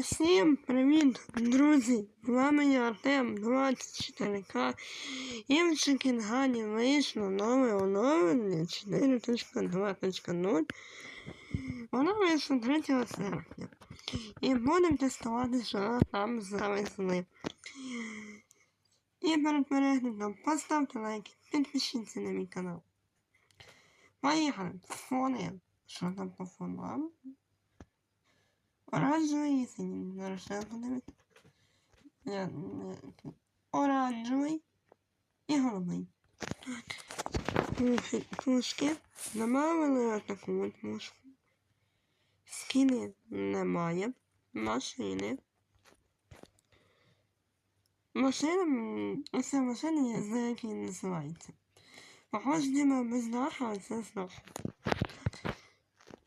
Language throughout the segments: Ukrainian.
Усім привіт, друзі! З вами я Артем 24К. І в Чекінгані вийшло нове оновлення 4.2.0. Воно вийшло 3 серпня. І будемо тестувати, що там завезли. І перед переглядом поставте лайк, підпишіться на мій канал. Поїхали! Фони. Що там по фонам? Оранжевий і синій. Зараз ще подивитися. Оранжевий і голубий. Мушки. Добавили отаку от мушку. Скіни немає. Машини. Машина, м, оця машина, я знаю, як називається. Ніби без даха, а це з даху.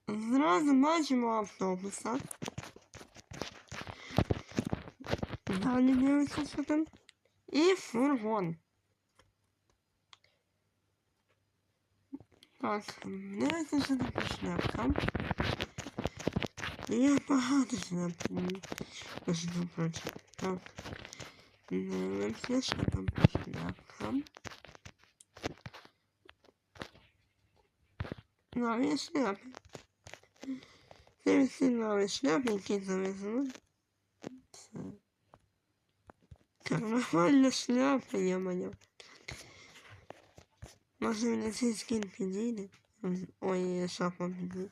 Зразу бачимо автобуса. Далі дивиться, що там. І фургон. Так, дивиться, що там по шляпкам. Є багато шляп. Ось тут прочі. Так. Дивимося, що там по шляпкам. Нові шляпи. Всі нові шляпи, які завезли. Це карнавальна шляпа, я-моє. Може мені цей скін підійде? Ой, шапа підійде.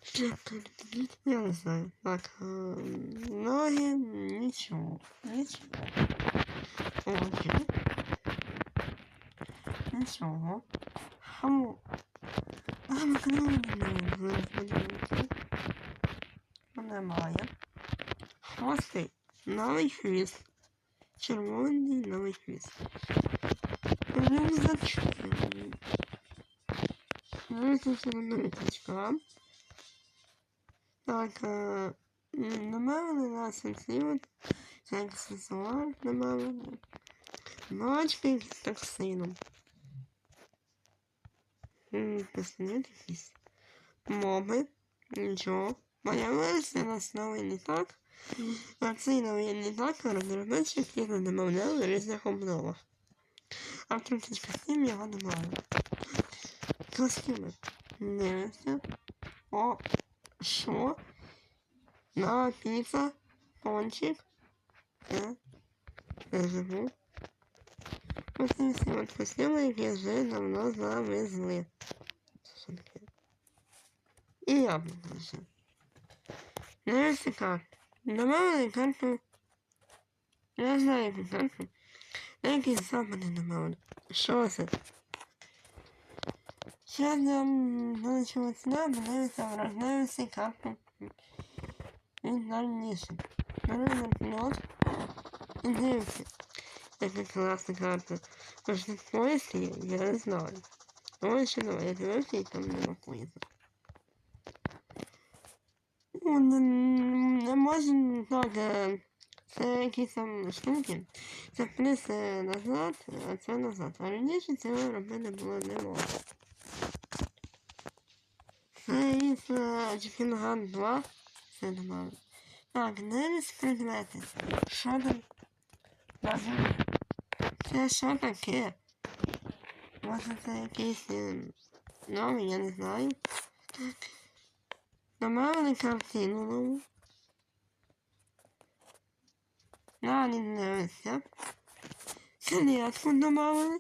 Я не знаю. Так, е, ноги, нічого. Нічого. Очі. Нічого. Хаму. А, ми канали не зараз подивимося. Немає. Хвости. Новий хвіст. Червоний новий хвіст. Рюкзачки. Дивіться на ниточка. Так, е, м, добавили нас оці от. Це аксесуар добавили. Бачки з токсином. Пістолет якийсь. Моби. Нічого. Появився нас новий літак. А цей новий літак розробничі, які домовляли різних обновах. А в 37 його добавили. Костюми. Дивимося. О, що? На піца, пончик. Я живу. Ось ці всі от костюми, які вже давно завезли. І я покажу. Дивіться карту. Добавили карту. Я знаю яку карту. Деякі запити добавили. Що це? Сейчас я вилучила сюди, подивитися в роздивитися карту. Він дальніше. Беру наперед і дивіться. Яка класна карта. Тут поїзд є, я не знаю. Ось що давай, я дивився і там. Ну, не, не можна так, е, це якісь там штуки. Це е, назад, а це назад. А раніше цього робити було не можна. Це із Джекінган 2. Це добавили. Так, дивись предмети. Що там? Назви. Це що таке? Може це якийсь е, новий, я не знаю. Так. Добавили картину нову. Далі дивися. Клетку добавили.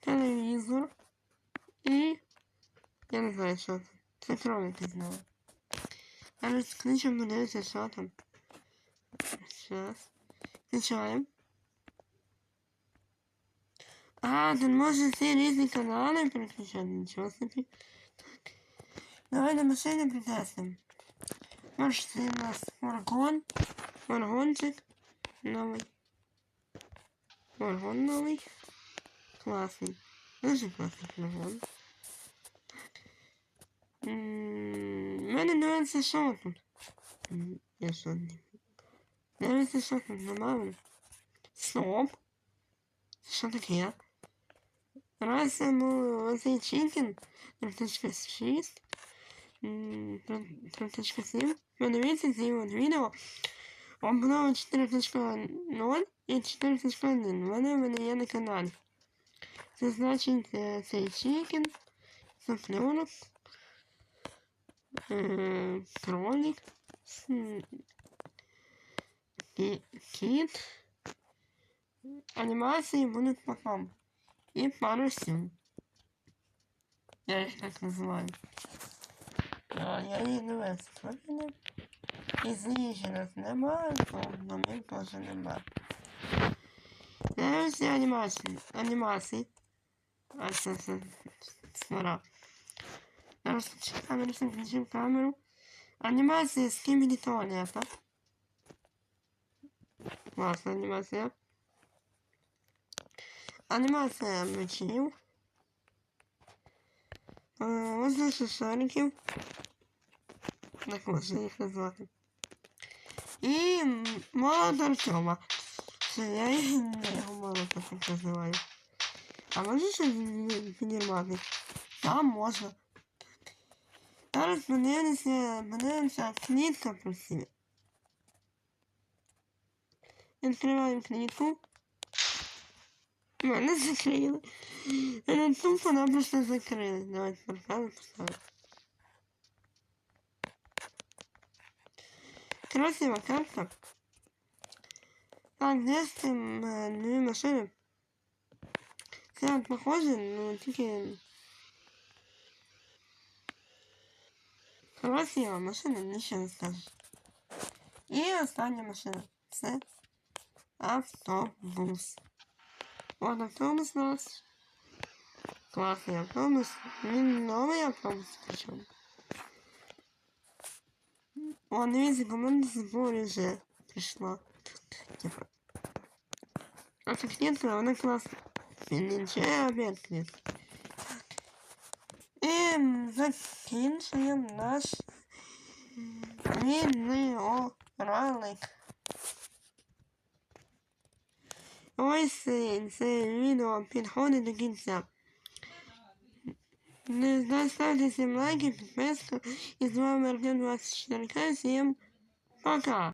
Телевізор. І я не знаю, що це. Це кролики знову. Зараз кличемо подивитися, що там. Зараз. Включаємо. А, тут можна всі різні канали переключати. Нічого собі. Так. Давай до машини притестимо. Може, це у нас фургон. Фургончик. Новий. Фургон новий. Класний. Дуже класний фургон. М, У мене дивиться, що тут. Я що не. Дивиться, що тут добавили. Стоп. Що таке? Раз йому оцей чикен 3.6 м, 3.7. Подивіться ці от відео. Обнова 4.0 і 4.1. Вони в мене є на каналі. Це значить е, цей чикен, софлюрок, е, кролик, м, кі- кіт. Анімації будуть потом. І пару сім. Я їх так називаю. Я її не висвоєна. І їжі нас немає, на мене теж немає. Дивимося анімації. Анімації. А це це стара. Зараз включу камеру, включив камеру. Анімація з Кімілі Туалета. Класна анімація. Анімація мечів. Е, Воздушних шариків. Так можна їх назвати. І м, молот Артема. Це я його молот так називаю. А може ще підірвати? Там можна. Зараз подивимося, подивимося клітка просить. Відкриваємо клітку. Мене закрили. Мене тупо напросто закрили. Давайте портал поставимо. Красива карта. Так, де з тим е, дві машини? Це похоже, ну тільки... Красива машина, нічого не скажеш. І остання машина. Це автобус. От автобус у нас. Класний автобус. Він новий автобус причому. О, дивіться, команда збору вже прийшла. Типа. А ця клітка, вона класна. Ще обід клітка. І закінчуємо наш відеоролик. Ось це, це відео підходить до кінця. Не ставьте ставте всім лайки, подписывайтесь и з вами Артем 24 Всім пока!